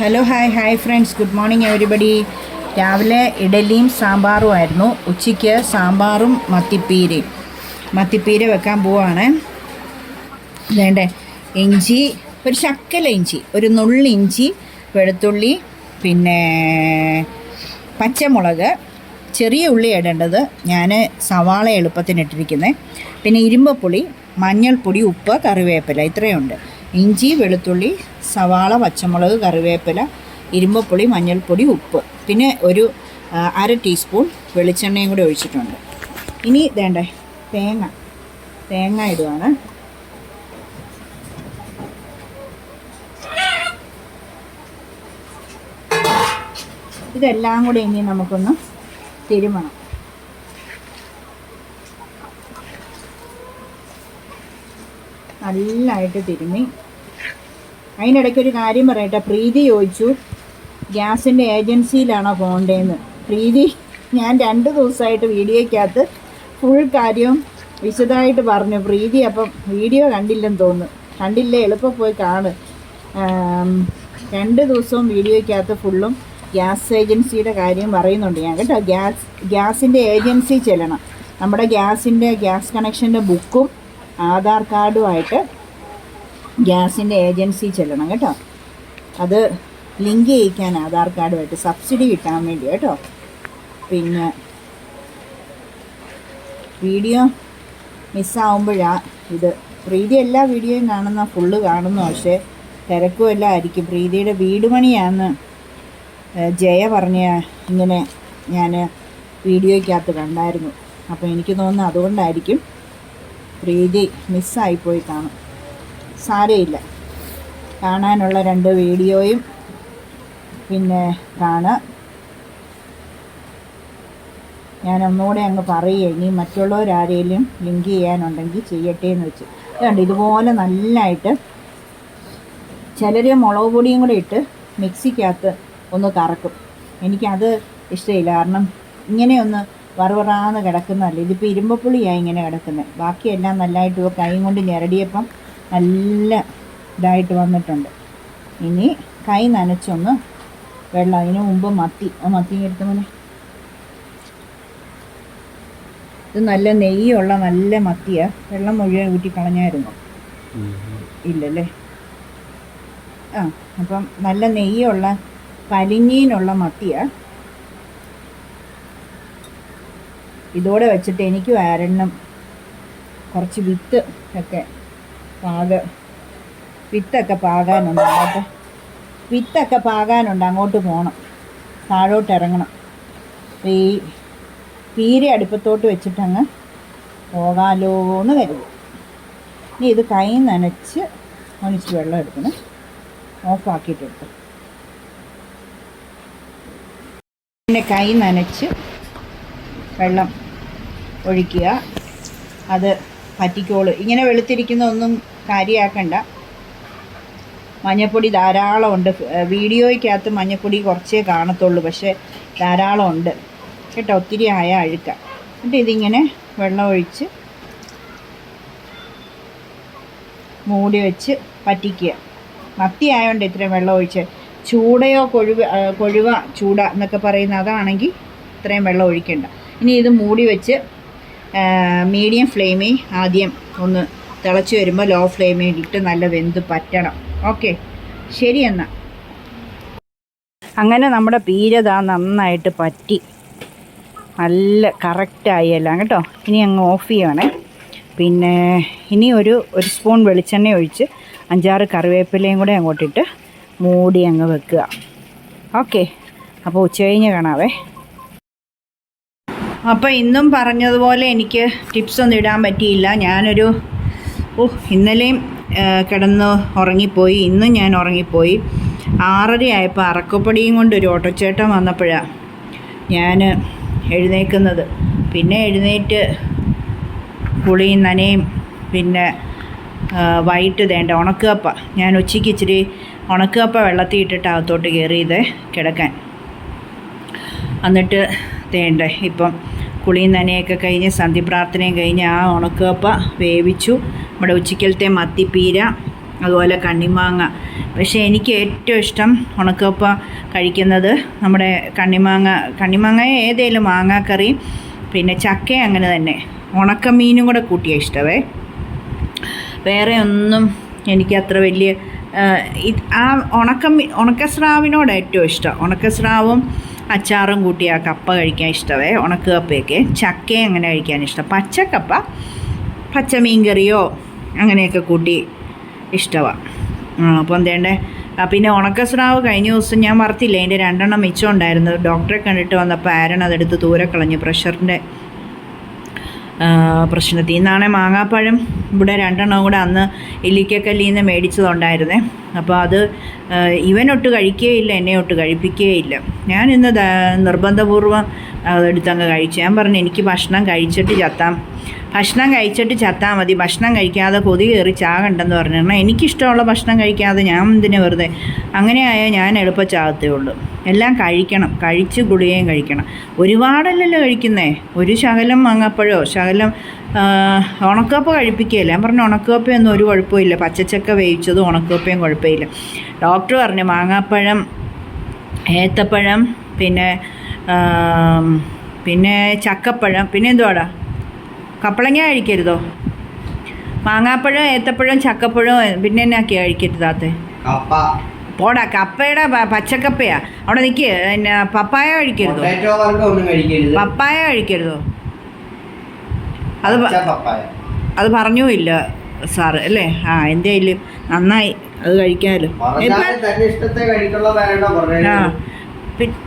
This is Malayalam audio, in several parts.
Hello hi hi friends good morning everybody രാവിലെ ഇഡലിയും സാമ്പാറും ആയിരുന്നു. ഉച്ചയ്ക്ക് സാമ്പാറും മത്തിപ്പീരയും. മത്തിപ്പീര വെക്കാൻ പോവാണ്. വേണ്ടേ? ഇഞ്ചി ഒരു ശക്കല ഇഞ്ചി ഒരു നുള്ളി ഇഞ്ചി വെളുത്തുള്ളി പിന്നെ പച്ചമുളക് ചെറിയ ഉള്ളി ഇടേണ്ടത്. ഞാൻ സവാള എളുപ്പത്തിനിട്ടിരിക്കുന്നത് പിന്നെ ഇരുമ്പപ്പുളി മഞ്ഞൾപ്പൊടി ഉപ്പ് കറിവേപ്പില ഇത്രയുണ്ട്. ഇഞ്ചി വെളുത്തുള്ളി സവാള പച്ചമുളക് കറിവേപ്പില ഇരുമ്പപ്പുളി മഞ്ഞൾപ്പൊടി ഉപ്പ്. പിന്നെ ഒരു അര ടീസ്പൂൺ വെളിച്ചെണ്ണയും കൂടി ഒഴിച്ചിട്ടുണ്ട്. ഇനി വേണ്ടേ തേങ്ങ. തേങ്ങ ഇടുവാണ്. ഇതെല്ലാം കൂടി ഇനി നമുക്കൊന്ന് തിരുമണം. നല്ലതായിട്ട് തിരുമ്മി അതിനിടയ്ക്ക് ഒരു കാര്യം പറയട്ടെ. പ്രീതി ചോദിച്ചു ഗ്യാസിന്റെ ഏജൻസിയിലാണോ പോകേണ്ടതെന്ന് പ്രീതി ഞാൻ രണ്ട് ദിവസമായിട്ട് വീഡിയോയ്ക്കകത്ത് ഫുൾ കാര്യം വിശദമായിട്ട് പറഞ്ഞു. പ്രീതി അപ്പം വീഡിയോ കണ്ടില്ലെന്ന് തോന്നുന്നു. കണ്ടില്ലേ? എളുപ്പം പോയി കാണ്. രണ്ട് ദിവസവും വീഡിയോയ്ക്കകത്ത് ഫുള്ളും ഗ്യാസ് ഏജൻസിയുടെ കാര്യം പറയുന്നുണ്ട് ഞാൻ. കേട്ടോ ഗ്യാസ് ഗ്യാസിന്റെ ഏജൻസി ചെല്ലണം. നമ്മുടെ ഗ്യാസിന്റെ ഗ്യാസ് കണക്ഷന്റെ ബുക്കും ആധാർ കാർഡുമായിട്ട് ഗ്യാസിന്റെ ഏജൻസി ചെല്ലണം കേട്ടോ. അത് ലിങ്ക് ചെയ്യിക്കാൻ ആധാർ കാർഡുമായിട്ട് സബ്സിഡി കിട്ടാൻ വേണ്ടി കേട്ടോ. പിന്നെ വീഡിയോ മിസ്സാവുമ്പോഴാണ് ഇത്. പ്രീതി എല്ലാ വീഡിയോയും കാണുന്ന ഫുള്ള് കാണുന്നു. പക്ഷേ തിരക്കുമല്ല ആയിരിക്കും. പ്രീതിയുടെ വീട് ജയ പറഞ്ഞ ഇങ്ങനെ ഞാൻ വീഡിയോയ്ക്കകത്ത് കണ്ടായിരുന്നു. അപ്പോൾ എനിക്ക് തോന്നുന്നു അതുകൊണ്ടായിരിക്കും പ്രീതി മിസ്സായിപ്പോയി കാണും. സാരമില്ല കാണാനുള്ള രണ്ട് വീഡിയോയും പിന്നെ കാണാം ഞാൻ ഒന്നുകൂടെ അങ്ങ് പറയുക ഇനി മറ്റുള്ളവരാരെങ്കിലും ലിങ്ക് ചെയ്യാനുണ്ടെങ്കിൽ ചെയ്യട്ടെ എന്ന് വെച്ച്. അതുകൊണ്ട് ഇതുപോലെ നല്ലതായിട്ട് ചിലർ മുളക് പൊടിയും കൂടെ ഇട്ട് മിക്സിക്കകത്ത് ഒന്ന് കറക്കും. എനിക്കത് ഇഷ്ടമില്ല കാരണം ഇങ്ങനെയൊന്ന് വറുവറാന്ന് കിടക്കുന്നതല്ല. ഇതിപ്പോൾ ഇരുമ്പപ്പുളിയായി ഇങ്ങനെ കിടക്കുന്നത് ബാക്കിയെല്ലാം നല്ലതായിട്ട് കൈ കൊണ്ട് ഞെരടിയപ്പം നല്ല ഇതായിട്ട് വന്നിട്ടുണ്ട്. ഇനി കൈ നനച്ചൊന്ന് വെള്ളം അതിന് മുമ്പ് മത്തി. ആ മത്തി എടുത്ത മോനെ. ഇത് നല്ല നെയ്യുള്ള നല്ല മത്തിയ. വെള്ളം മുഴുവൻ ഊറ്റി കളഞ്ഞായിരുന്നു. ഇല്ലല്ലേ? ആ അപ്പം നല്ല നെയ്യുള്ള പലിഞ്ഞീനുള്ള മത്തിയ. ഇതോടെ വെച്ചിട്ട് എനിക്ക് ഒരെണ്ണം കുറച്ച് വിത്ത് ഒക്കെ പാക. വിത്തൊക്കെ പാകാനുണ്ട് അങ്ങോട്ട്. വിത്തൊക്കെ പാകാനുണ്ട് അങ്ങോട്ട് പോകണം താഴോട്ട് ഇറങ്ങണം. ഈ പീര അടുപ്പത്തോട്ട് വെച്ചിട്ടങ്ങ് പോകാലോ എന്ന് കരുതി ഇനി ഇത് കൈ നനച്ച് ഒന്നിച്ച് വെള്ളം എടുക്കണം. ഓഫാക്കിയിട്ടെടുത്ത്. പിന്നെ കൈ നനച്ച് വെള്ളം ഒഴിക്കുക. അത് പറ്റിക്കോൾ. ഇങ്ങനെ വെളുത്തിരിക്കുന്ന ഒന്നും കാര്യമാക്കണ്ട മഞ്ഞപ്പൊടി ധാരാളം ഉണ്ട് വീഡിയോയ്ക്കകത്ത് മഞ്ഞപ്പൊടി കുറച്ചേ കാണത്തുള്ളൂ പക്ഷേ ധാരാളം ഉണ്ട് കേട്ടോ ഒത്തിരി ആയ അഴുക്ക. എന്നിട്ട് ഇതിങ്ങനെ വെള്ളമൊഴിച്ച് മൂടി വെച്ച് പറ്റിക്കുക. മത്തി ആയതുകൊണ്ട് ഇത്രയും വെള്ളം ഒഴിച്ച്. ചൂടയോ കൊഴുവ കൊഴുവ ചൂട എന്നൊക്കെ പറയുന്ന അതാണെങ്കിൽ ഇത്രയും വെള്ളം ഒഴിക്കേണ്ട. ഇനി ഇത് മൂടി വെച്ച് മീഡിയം ഫ്ലെയിമിൽ ആദ്യം ഒന്ന് തിളച്ച് വരുമ്പോൾ ലോ ഫ്ലെയിമിൽ ഇട്ട് നല്ല വെന്ത് പറ്റണം. ഓക്കെ ശരി എന്നാൽ അങ്ങനെ നമ്മുടെ പീരത നന്നായിട്ട് പറ്റി. നല്ല കറക്റ്റായി എല്ലാം കേട്ടോ? ഇനി അങ്ങ് ഓഫ് ചെയ്യണേ പിന്നെ ഇനി ഒരു ഒരു സ്പൂൺ വെളിച്ചെണ്ണ ഒഴിച്ച് അഞ്ചാറ് കറിവേപ്പിലയും കൂടെ അങ്ങോട്ടിട്ട് മൂടി അങ്ങ് വെക്കുക. ഓക്കെ അപ്പോൾ ഉച്ച കഴിഞ്ഞ് കാണാവേ. അപ്പോൾ ഇന്നും പറഞ്ഞതുപോലെ എനിക്ക് ടിപ്സ് ഒന്നും ഇടാൻ പറ്റിയില്ല. ഞാനൊരു ഓ ഇന്നലെയും കിടന്ന് ഉറങ്ങിപ്പോയി. ഇന്നും ഞാൻ ഉറങ്ങിപ്പോയി. ആറര ആയപ്പോൾ അറക്കപ്പൊടിയും കൊണ്ട് ഒരു ഓട്ടോച്ചേട്ടൻ വന്നപ്പോഴാണ് ഞാൻ എഴുന്നേക്കുന്നത്. പിന്നെ എഴുന്നേറ്റ് കുളിയും നനയും പിന്നെ വൈകിട്ട് വേണ്ട ഉണക്കപ്പ. ഞാൻ ഉച്ചയ്ക്ക് ഇച്ചിരി ഉണക്കപ്പ വെള്ളത്തിൽ ഇട്ടിട്ട് അകത്തോട്ട് കയറിയത് കിടക്കാൻ. എന്നിട്ട് തേണ്ടേ ഇപ്പം കുളിയും നനയൊക്കെ കഴിഞ്ഞ് സന്ധ്യപ്രാർത്ഥനയും കഴിഞ്ഞ് ആ ഉണക്കപ്പ വേവിച്ചു. നമ്മുടെ ഉച്ചക്കലത്തെ മത്തിപ്പീര അതുപോലെ കണ്ണിമാങ്ങ. പക്ഷേ എനിക്ക് ഏറ്റവും ഇഷ്ടം ഉണക്കപ്പ കഴിക്കുന്നത് നമ്മുടെ കണ്ണിമാങ്ങ കണ്ണിമാങ്ങ ഏതേലും മാങ്ങാക്കറി പിന്നെ ചക്ക അങ്ങനെ തന്നെ. ഉണക്കമീനും കൂടെ കൂട്ടിയ ഇഷ്ടമേ വേറെ ഒന്നും എനിക്ക് അത്ര വലിയ ആ, ഉണക്ക ഉണക്കസ്രാവിനോട് ഏറ്റവും ഇഷ്ടം. ഉണക്കസ്രാവും അച്ചാറും കൂട്ടി ആ കപ്പ കഴിക്കാൻ ഇഷ്ടമേ ഉണക്ക കപ്പയൊക്കെ ചക്കയും അങ്ങനെ കഴിക്കാൻ ഇഷ്ടം. പച്ചക്കപ്പ പച്ചമീൻ കറിയോ അങ്ങനെയൊക്കെ കൂട്ടി ഇഷ്ടമാണ് അപ്പോൾ എന്തേണ്ടേ പിന്നെ ഉണക്കസ്രാവ് കഴിഞ്ഞ ദിവസം ഞാൻ വറുത്തില്ല അതിന്റെ രണ്ടെണ്ണം മിച്ചം ഉണ്ടായിരുന്നു. ഡോക്ടറെ കണ്ടിട്ട് വന്നപ്പോൾ ആരൻ അതെടുത്ത് ദൂരെ കളഞ്ഞു പ്രഷറിന്റെ പ്രശ്നത്തിൽ ഇന്നാണ് മാങ്ങാപ്പഴം ഇവിടെ രണ്ടെണ്ണം കൂടെ അന്ന് ഇല്ലിക്കക്കല്ലിൽ നിന്ന് മേടിച്ചതുണ്ടായിരുന്നേ. അപ്പോൾ അത് ഇവനൊട്ട് കഴിക്കുകയില്ല എന്നെ ഒട്ട് കഴിപ്പിക്കുകയില്ല ഞാൻ ഇന്ന് നിർബന്ധപൂർവം അതെടുത്തങ്ങ് കഴിച്ചു. ഞാൻ പറഞ്ഞു എനിക്ക് ഭക്ഷണം കഴിച്ചിട്ട് ചത്താം. ഭക്ഷണം കഴിച്ചിട്ട് ചത്താൽ മതി. ഭക്ഷണം കഴിക്കാതെ കൊതി കയറി ചാകണ്ടെന്ന് പറഞ്ഞു എന്നാൽ എനിക്കിഷ്ടമുള്ള ഭക്ഷണം കഴിക്കാതെ ഞാൻ എന്തിനു വെറുതെ? അങ്ങനെ ആയാൽ ഞാൻ എളുപ്പം ചാകത്തേ ഉള്ളൂ. എല്ലാം കഴിക്കണം. കഴിച്ച് ഗുളികയും കഴിക്കണം. ഒരുപാടല്ലല്ലോ കഴിക്കുന്നേ. ഒരു ശകലം മാങ്ങാപ്പഴോ ശകലം ഉണക്കപ്പ കഴിപ്പിക്കുകയില്ല. ഞാൻ പറഞ്ഞു ഉണക്കപ്പയൊന്നും ഒരു കുഴപ്പമില്ല. പച്ചച്ചക്ക വേവിച്ചതും ഉണക്കപ്പയും കുഴപ്പമില്ല. ഡോക്ടർ പറഞ്ഞു മാങ്ങാപ്പഴം ഏത്തപ്പഴം പിന്നെ പിന്നെ ചക്കപ്പഴം പിന്നെ എന്തുവാടാ? കപ്പളങ്ങ കഴിക്കരുതോ മാങ്ങാപ്പഴം ഏത്തപ്പഴം ചക്കപ്പഴം പിന്നെ എന്നാക്കിയാ കഴിക്കരുതാത്തെ പോടാ കപ്പയുടെ പച്ചക്കപ്പയാ. അവിടെ നിൽക്ക് പിന്നെ പപ്പായ കഴിക്കരുതോ. പപ്പായ കഴിക്കരുതോ അത് അത് പറഞ്ഞുമില്ല സാറ് അല്ലേ? ആ എന്തേലും നന്നായി അത് കഴിക്കാമല്ലോ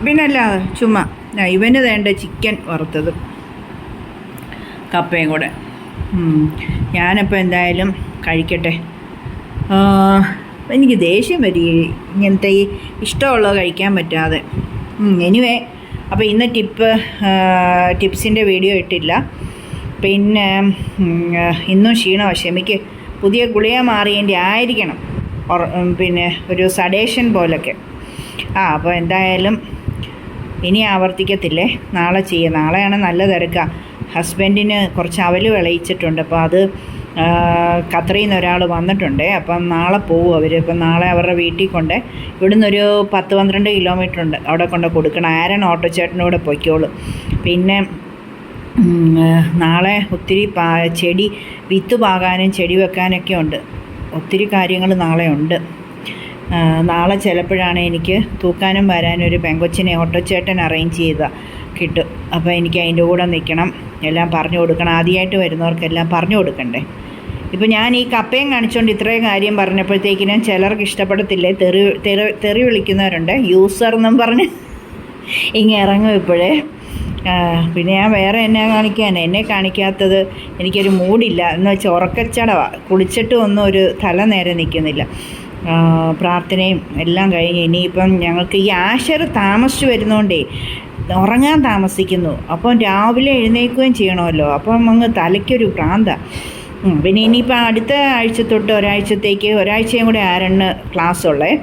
പിന്നല്ല ചുമ്മാ. ഇവന് വേണ്ട ചിക്കൻ വറുത്തത്. കപ്പയും കൂടെ. ഞാനപ്പോൾ എന്തായാലും കഴിക്കട്ടെ. എനിക്ക് ദേഷ്യം വരി. ഇങ്ങനത്തെ ഈ ഇഷ്ടമുള്ളത് കഴിക്കാൻ പറ്റാതെ. എനിവേ അപ്പോൾ ഇന്ന് ടിപ്പ് ടിപ്സിന്റെ വീഡിയോ ഇട്ടില്ല. പിന്നെ ഇന്നും ക്ഷീണമാണ് ക്ഷമിക്ക്. പുതിയ ഗുളിക മാറിയതിന്റെ ആയിരിക്കണം. പിന്നെ ഒരു സഡേഷൻ പോലൊക്കെ. ആ അപ്പോൾ എന്തായാലും ഇനി ആവർത്തിക്കത്തില്ലേ? നാളെ ചെയ്യാം നാളെയാണ് നല്ല തിരക്കാണ് ഹസ്ബൻഡിന് കുറച്ച് അവൽ വിളയിച്ചിട്ടുണ്ട്. അപ്പോൾ അത് ഖത്തറിൽ നിന്ന് ഒരാൾ വന്നിട്ടുണ്ട്. അപ്പം നാളെ പോകും അവർ അപ്പം നാളെ അവരുടെ വീട്ടിൽ കൊണ്ട് ഇവിടുന്ന് ഒരു പത്ത് പന്ത്രണ്ട് കിലോമീറ്റർ ഉണ്ട് അവിടെ കൊണ്ട് കൊടുക്കണം. ആരൻ ഓട്ടോ ചേട്ടനോട് പൊയ്ക്കോളൂ. പിന്നെ നാളെ ഒത്തിരി പാ ചെടി വിത്ത് പാകാനും ചെടി വെക്കാനൊക്കെ ഉണ്ട്. ഒത്തിരി കാര്യങ്ങൾ നാളെ ഉണ്ട്. നാളെ ചിലപ്പോഴാണ് എനിക്ക് തൂക്കാനും വരാനും ഒരു പെങ്കൊച്ചിനെ ഓട്ടോ ചേട്ടൻ അറേഞ്ച് ചെയ്ത. കിട്ടും. അപ്പോൾ എനിക്ക് അതിന്റെ കൂടെ നിൽക്കണം എല്ലാം പറഞ്ഞു കൊടുക്കണം. ആദ്യമായിട്ട് വരുന്നവർക്കെല്ലാം പറഞ്ഞു കൊടുക്കണ്ടേ. ഇപ്പോൾ ഞാൻ ഈ കപ്പയും കാണിച്ചുകൊണ്ട് ഇത്രയും കാര്യം പറഞ്ഞപ്പോഴത്തേക്കിനും ചിലർക്ക് ഇഷ്ടപ്പെടത്തില്ലേ? തെറി തെറി തെറി വിളിക്കുന്നവരുണ്ട്. യൂസർ എന്നും പറഞ്ഞ് ഇങ്ങനെ ഇറങ്ങും ഇപ്പോഴേ. പിന്നെ ഞാൻ വേറെ എന്നെ കാണിക്കാൻ? എന്നെ കാണിക്കാത്തത് എനിക്കൊരു മൂടില്ല. എന്ന് വെച്ചാൽ ഉറക്കച്ചടവാണ് കുളിച്ചിട്ടും ഒന്നും ഒരു തല നേരെ നിൽക്കുന്നില്ല പ്രാർത്ഥനയും എല്ലാം കഴിഞ്ഞ് ഇനിയിപ്പം ഞങ്ങൾക്ക് ഈ ആശർ താമസിച്ച് വരുന്നതുകൊണ്ടേ ഉറങ്ങാൻ താമസിക്കുന്നു. അപ്പം രാവിലെ എഴുന്നേൽക്കുകയും ചെയ്യണമല്ലോ. അപ്പം അങ്ങ് തലയ്ക്കൊരു പ്രാന്ത. പിന്നെ ഇനിയിപ്പോൾ അടുത്ത ആഴ്ച തൊട്ട് ഒരാഴ്ചത്തേക്ക് ഒരാഴ്ചയും കൂടെ ആരെണ്ണ് ക്ലാസ് ഉള്ളേ.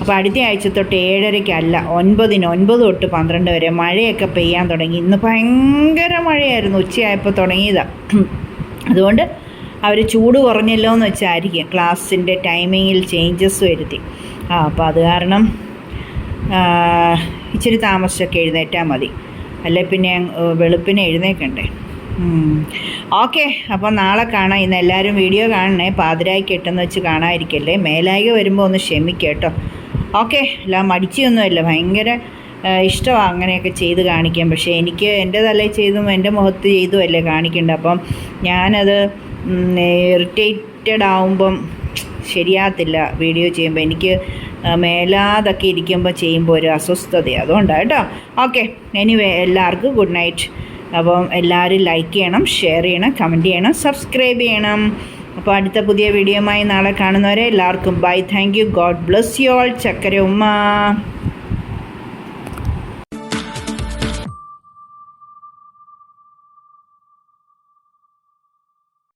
അപ്പോൾ അടുത്ത ആഴ്ച തൊട്ട് ഏഴരയ്ക്കല്ല ഒൻപതിന് ഒൻപത് തൊട്ട് പന്ത്രണ്ട് വരെ മഴയൊക്കെ പെയ്യാൻ തുടങ്ങി. ഇന്ന് ഭയങ്കര മഴയായിരുന്നു ഉച്ചയായപ്പോൾ തുടങ്ങിയതാണ് അതുകൊണ്ട് അവർ ചൂട് കുറഞ്ഞല്ലോ എന്ന് വെച്ചായിരിക്കും ക്ലാസ്സിന്റെ ടൈമിങ്ങിൽ ചേഞ്ചസ് വരുത്തി. ആ അപ്പോൾ അത് കാരണം ഇച്ചിരി താമസിച്ചൊക്കെ എഴുന്നേറ്റാൽ മതി. അല്ലെ പിന്നെ വെളുപ്പിനെ എഴുന്നേക്കണ്ടേ. ഓക്കെ അപ്പോൾ നാളെ കാണാം. ഇന്ന് എല്ലാവരും വീഡിയോ കാണണേ. പാതിരായി കെട്ടെന്ന് വെച്ച് കാണാതിരിക്കല്ലേ. മേലായിക വരുമ്പോൾ ഒന്ന് ക്ഷമിക്കേട്ടോ ഓക്കെ എല്ലാം മടിച്ചൊന്നുമല്ല ഭയങ്കര ഇഷ്ടമാണ് അങ്ങനെയൊക്കെ ചെയ്ത് കാണിക്കാൻ. പക്ഷേ എനിക്ക് എന്റെ തലയിൽ ചെയ്തും എന്റെ മുഖത്ത് ചെയ്തും അല്ലേ കാണിക്കേണ്ടത് അപ്പം ഞാനത് ഇറിറ്റേറ്റഡ് ആവുമ്പം ശരിയാകത്തില്ല വീഡിയോ ചെയ്യുമ്പോൾ എനിക്ക് മേലാതൊക്കെ ഇരിക്കുമ്പോൾ ചെയ്യുമ്പോൾ ഒരു അസ്വസ്ഥത. അതുകൊണ്ടാണ് കേട്ടോ. ഓക്കെ. എനിവേ എല്ലാവർക്കും ഗുഡ് നൈറ്റ് അപ്പം എല്ലാവരും ലൈക്ക് ചെയ്യണം ഷെയർ ചെയ്യണം കമന്റ് ചെയ്യണം സബ്സ്ക്രൈബ് ചെയ്യണം. അപ്പോൾ അടുത്ത പുതിയ വീഡിയോയുമായി നാളെ കാണുന്നവരെ എല്ലാവർക്കും bye thank you god bless you all ചക്കര ഉമ്മ.